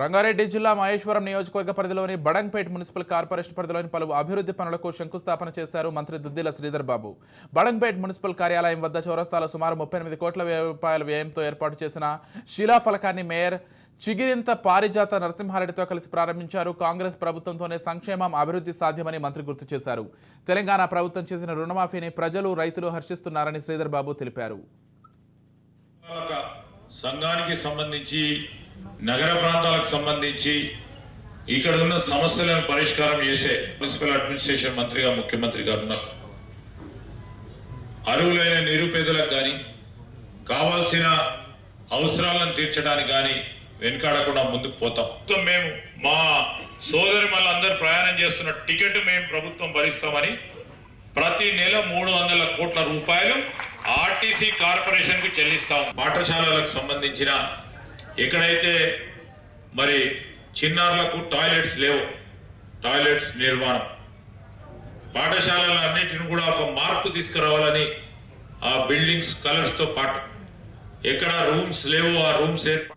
రంగారెడ్డి జిల్లా మహేశ్వరం నియోజకవర్గ పరిధిలోని బడంగ్పేట్ మున్సిపల్ కార్పొరేషన్ పరిధిలోని పలు అభివృద్ధి పనులకు శంకుస్థాపన చేశారు మంత్రి దుద్దిల శ్రీధర్ బాబు. బడంగ్పేట్ మున్సిపల్ కార్యాలయం వద్ద చౌరస్తాలో సుమారు ముప్పై ఎనిమిది కోట్ల రూపాయల వ్యయంతో ఏర్పాటు చేసిన శిలాఫలకాన్ని మేయర్ చిగిరింత పారిజాత నరసింహారెడ్డితో కలిసి ప్రారంభించారు. కాంగ్రెస్ ప్రభుత్వంతోనే సంక్షేమం అభివృద్ధి సాధ్యమని మంత్రి గుర్తు చేశారు. తెలంగాణ ప్రభుత్వం చేసిన రుణమాఫీని ప్రజలు రైతులు హర్షిస్తున్నారని శ్రీధర్ బాబు తెలిపారు. సంఘానికి సంబంధించి నగర ప్రాంతాలకు సంబంధించి ఇక్కడ ఉన్న సమస్యలను పరిష్కారం చేసే మున్సిపల్ అడ్మినిస్ట్రేషన్ మంత్రిగా ముఖ్యమంత్రి గారు ఉన్నారు. అరువులైన నిరుపేదలకు కానీ కావాల్సిన అవసరాలను తీర్చడానికి కానీ వెనుకాడకుండా ముందుకు పోతాం. మొత్తం మేము మా సోదరి మళ్ళందరూ ప్రయాణం చేస్తున్న టికెట్ మేము ప్రభుత్వం భరిస్తామని ప్రతి నెల మూడు వందల కోట్ల రూపాయలు ఆర్టీసీ కార్పొరేషన్కు చెల్లిస్తాం. పాఠశాలలకు సంబంధించిన ఎక్కడైతే మరి చిన్నారులకు టాయిలెట్స్ లేవు టాయిలెట్స్ నిర్మాణం పాఠశాలలన్నిటిని కూడా ఒక మార్పు తీసుకురావాలని ఆ బిల్డింగ్స్ కలర్స్తో పాటు ఎక్కడ రూమ్స్ లేవు ఆ రూమ్స్ ఏర్పాటు